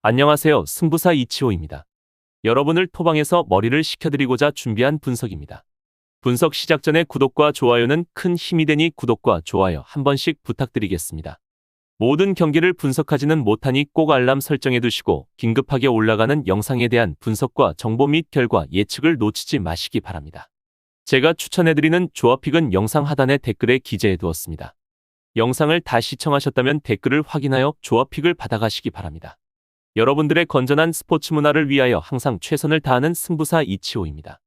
안녕하세요. 승부사 이치호입니다. 여러분을 토방에서 머리를 식혀드리고자 준비한 분석입니다. 분석 시작 전에 구독과 좋아요는 큰 힘이 되니 구독과 좋아요 한 번씩 부탁드리겠습니다. 모든 경기를 분석하지는 못하니 꼭 알람 설정해 두시고 긴급하게 올라가는 영상에 대한 분석과 정보 및 결과 예측을 놓치지 마시기 바랍니다. 제가 추천해드리는 조합픽은 영상 하단에 댓글에 기재해 두었습니다. 영상을 다 시청하셨다면 댓글을 확인하여 조합픽을 받아가시기 바랍니다. 여러분들의 건전한 스포츠 문화를 위하여 항상 최선을 다하는 승부사 이치호입니다.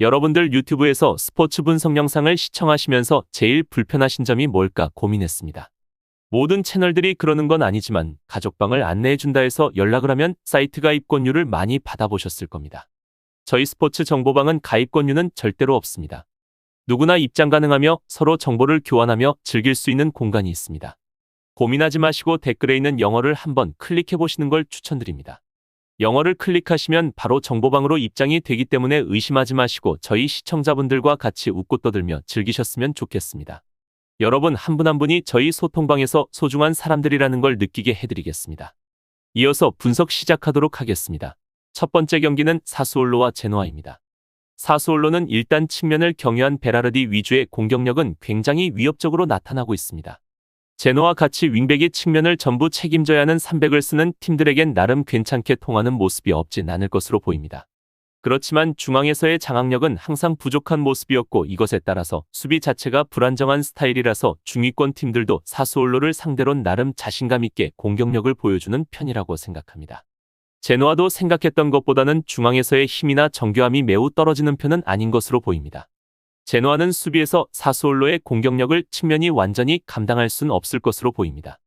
여러분들 유튜브에서 스포츠 분석 영상을 시청하시면서 제일 불편하신 점이 뭘까 고민했습니다. 모든 채널들이 그러는 건 아니지만 가족방을 안내해준다 해서 연락을 하면 사이트 가입권료를 많이 받아보셨을 겁니다. 저희 스포츠 정보방은 가입권료는 절대로 없습니다. 누구나 입장 가능하며 서로 정보를 교환하며 즐길 수 있는 공간이 있습니다. 고민하지 마시고 댓글에 있는 영어를 한번 클릭해 보시는 걸 추천드립니다. 영어를 클릭하시면 바로 정보방으로 입장이 되기 때문에 의심하지 마시고 저희 시청자분들과 같이 웃고 떠들며 즐기셨으면 좋겠습니다. 여러분 한 분 한 분이 저희 소통방에서 소중한 사람들이라는 걸 느끼게 해드리겠습니다. 이어서 분석 시작하도록 하겠습니다. 첫 번째 경기는 사스올로와 제노아입니다. 사스올로는 일단 측면을 경유한 베라르디 위주의 공격력은 굉장히 위협적으로 나타나고 있습니다. 제노와 같이 윙백이 측면을 전부 책임져야 하는 300을 쓰는 팀들에겐 나름 괜찮게 통하는 모습이 없진 않을 것으로 보입니다. 그렇지만 중앙에서의 장악력은 항상 부족한 모습이었고 이것에 따라서 수비 자체가 불안정한 스타일이라서 중위권 팀들도 사스올로를 상대로 나름 자신감 있게 공격력을 보여주는 편이라고 생각합니다. 제노아도 생각했던 것보다는 중앙에서의 힘이나 정교함이 매우 떨어지는 편은 아닌 것으로 보입니다. 제노아는 수비에서 사스올로의 공격력을 측면이 완전히 감당할 순 없을 것으로 보입니다.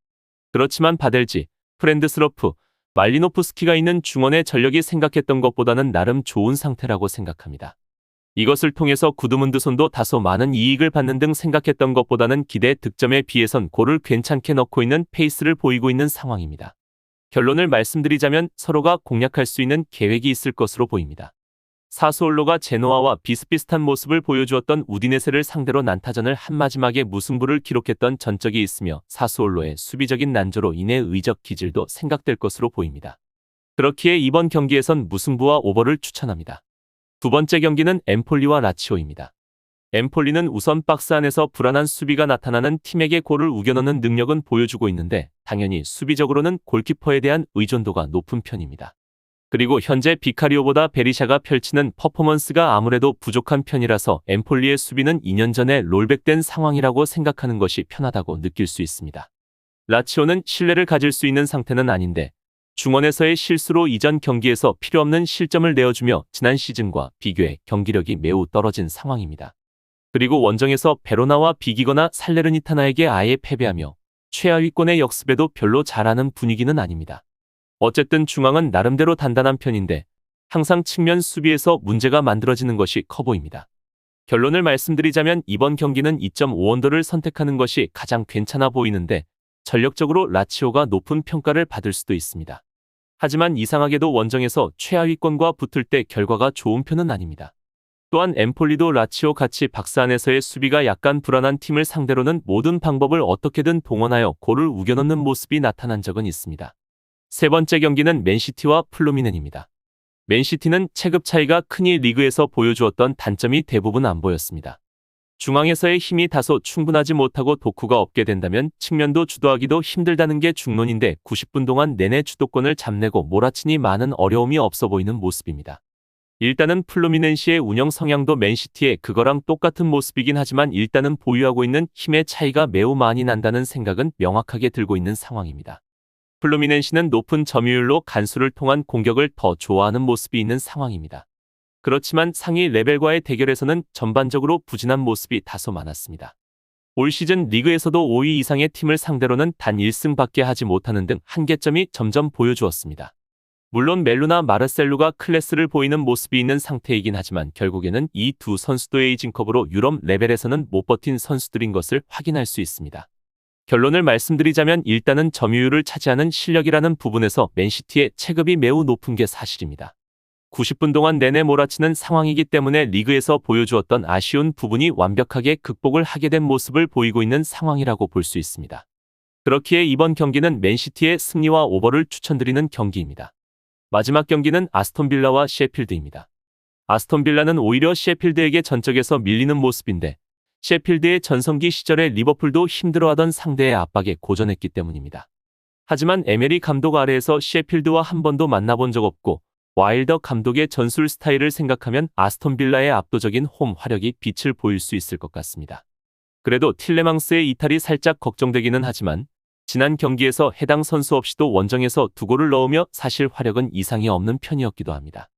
그렇지만 바델지, 프렌드스러프, 말리노프스키가 있는 중원의 전력이 생각했던 것보다는 나름 좋은 상태라고 생각합니다. 이것을 통해서 구드문드손도 다소 많은 이익을 받는 등 생각했던 것보다는 기대 득점에 비해선 골을 괜찮게 넣고 있는 페이스를 보이고 있는 상황입니다. 결론을 말씀드리자면 서로가 공략할 수 있는 계획이 있을 것으로 보입니다. 사스올로가 제노아와 비슷비슷한 모습을 보여주었던 우디네세를 상대로 난타전을 한마지막에 무승부를 기록했던 전적이 있으며 사스올로의 수비적인 난조로 인해 의적 기질도 생각될 것으로 보입니다. 그렇기에 이번 경기에선 무승부와 오버를 추천합니다. 두 번째 경기는 엠폴리와 라치오입니다. 엠폴리는 우선 박스 안에서 불안한 수비가 나타나는 팀에게 골을 우겨넣는 능력은 보여주고 있는데 당연히 수비적으로는 골키퍼에 대한 의존도가 높은 편입니다. 그리고 현재 비카리오보다 베리샤가 펼치는 퍼포먼스가 아무래도 부족한 편이라서 엠폴리의 수비는 2년 전에 롤백된 상황이라고 생각하는 것이 편하다고 느낄 수 있습니다. 라치오는 신뢰를 가질 수 있는 상태는 아닌데 중원에서의 실수로 이전 경기에서 필요 없는 실점을 내어주며 지난 시즌과 비교해 경기력이 매우 떨어진 상황입니다. 그리고 원정에서 베로나와 비기거나 살레르니타나에게 아예 패배하며 최하위권의 역습에도 별로 잘하는 분위기는 아닙니다. 어쨌든 중앙은 나름대로 단단한 편인데 항상 측면 수비에서 문제가 만들어지는 것이 커 보입니다. 결론을 말씀드리자면 이번 경기는 2.5원더를 선택하는 것이 가장 괜찮아 보이는데 전력적으로 라치오가 높은 평가를 받을 수도 있습니다. 하지만 이상하게도 원정에서 최하위권과 붙을 때 결과가 좋은 편은 아닙니다. 또한 엠폴리도 라치오 같이 박스 안에서의 수비가 약간 불안한 팀을 상대로는 모든 방법을 어떻게든 동원하여 골을 우겨넣는 모습이 나타난 적은 있습니다. 세 번째 경기는 맨시티와 플루미넨입니다. 맨시티는 체급 차이가 크니 리그에서 보여주었던 단점이 대부분 안 보였습니다. 중앙에서의 힘이 다소 충분하지 못하고 도쿠가 없게 된다면 측면도 주도하기도 힘들다는 게 중론인데 90분 동안 내내 주도권을 잡내고 몰아치니 많은 어려움이 없어 보이는 모습입니다. 일단은 플루미넨시의 운영 성향도 맨시티의 그거랑 똑같은 모습이긴 하지만 일단은 보유하고 있는 힘의 차이가 매우 많이 난다는 생각은 명확하게 들고 있는 상황입니다. 플루미넨시는 높은 점유율로 간수를 통한 공격을 더 좋아하는 모습이 있는 상황입니다. 그렇지만 상위 레벨과의 대결에서는 전반적으로 부진한 모습이 다소 많았습니다. 올 시즌 리그에서도 5위 이상의 팀을 상대로는 단 1승밖에 하지 못하는 등 한계점이 점점 보여주었습니다. 물론 멜루나 마르셀루가 클래스를 보이는 모습이 있는 상태이긴 하지만 결국에는 이 두 선수도 에이징컵으로 유럽 레벨에서는 못 버틴 선수들인 것을 확인할 수 있습니다. 결론을 말씀드리자면 일단은 점유율을 차지하는 실력이라는 부분에서 맨시티의 체급이 매우 높은 게 사실입니다. 90분 동안 내내 몰아치는 상황이기 때문에 리그에서 보여주었던 아쉬운 부분이 완벽하게 극복을 하게 된 모습을 보이고 있는 상황이라고 볼 수 있습니다. 그렇기에 이번 경기는 맨시티의 승리와 오버를 추천드리는 경기입니다. 마지막 경기는 아스톤빌라와 셰필드입니다. 아스톤빌라는 오히려 셰필드에게 전적에서 밀리는 모습인데 셰필드의 전성기 시절에 리버풀도 힘들어하던 상대의 압박에 고전했기 때문입니다. 하지만 에메리 감독 아래에서 셰필드와 한 번도 만나본 적 없고 와일더 감독의 전술 스타일을 생각하면 아스톤 빌라의 압도적인 홈 화력이 빛을 보일 수 있을 것 같습니다. 그래도 틸레망스의 이탈이 살짝 걱정되기는 하지만 지난 경기에서 해당 선수 없이도 원정에서 두 골을 넣으며 사실 화력은 이상이 없는 편이었기도 합니다.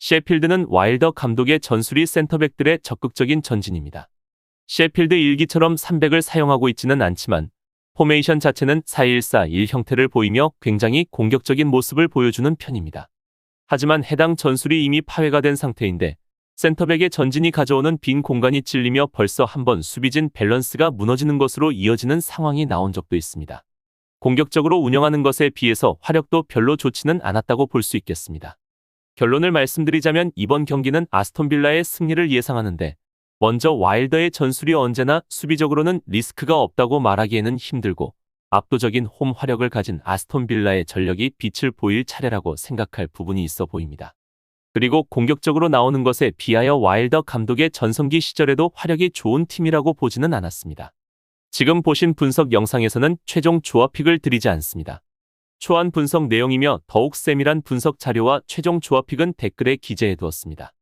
셰필드는 와일더 감독의 전술이 센터백들의 적극적인 전진입니다. 셰필드 일기처럼 300을 사용하고 있지는 않지만 포메이션 자체는 4-1-4-1 형태를 보이며 굉장히 공격적인 모습을 보여주는 편입니다. 하지만 해당 전술이 이미 파회가 된 상태인데 센터백의 전진이 가져오는 빈 공간이 찔리며 벌써 한 번 수비진 밸런스가 무너지는 것으로 이어지는 상황이 나온 적도 있습니다. 공격적으로 운영하는 것에 비해서 화력도 별로 좋지는 않았다고 볼 수 있겠습니다. 결론을 말씀드리자면 이번 경기는 아스톤빌라의 승리를 예상하는데 먼저 와일더의 전술이 언제나 수비적으로는 리스크가 없다고 말하기에는 힘들고 압도적인 홈 화력을 가진 아스톤 빌라의 전력이 빛을 보일 차례라고 생각할 부분이 있어 보입니다. 그리고 공격적으로 나오는 것에 비하여 와일더 감독의 전성기 시절에도 화력이 좋은 팀이라고 보지는 않았습니다. 지금 보신 분석 영상에서는 최종 조합픽을 드리지 않습니다. 초안 분석 내용이며 더욱 세밀한 분석 자료와 최종 조합픽은 댓글에 기재해 두었습니다.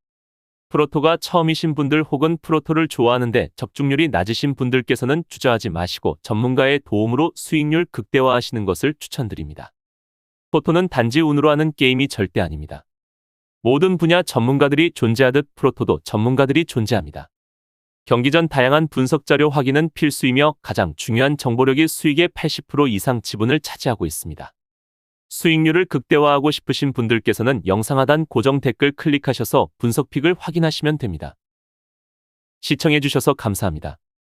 프로토가 처음이신 분들 혹은 프로토를 좋아하는데 적중률이 낮으신 분들께서는 주저하지 마시고 전문가의 도움으로 수익률 극대화하시는 것을 추천드립니다. 프로토는 단지 운으로 하는 게임이 절대 아닙니다. 모든 분야 전문가들이 존재하듯 프로토도 전문가들이 존재합니다. 경기 전 다양한 분석 자료 확인은 필수이며 가장 중요한 정보력이 수익의 80% 이상 지분을 차지하고 있습니다. 수익률을 극대화하고 싶으신 분들께서는 영상 하단 고정 댓글 클릭하셔서 분석픽을 확인하시면 됩니다. 시청해주셔서 감사합니다.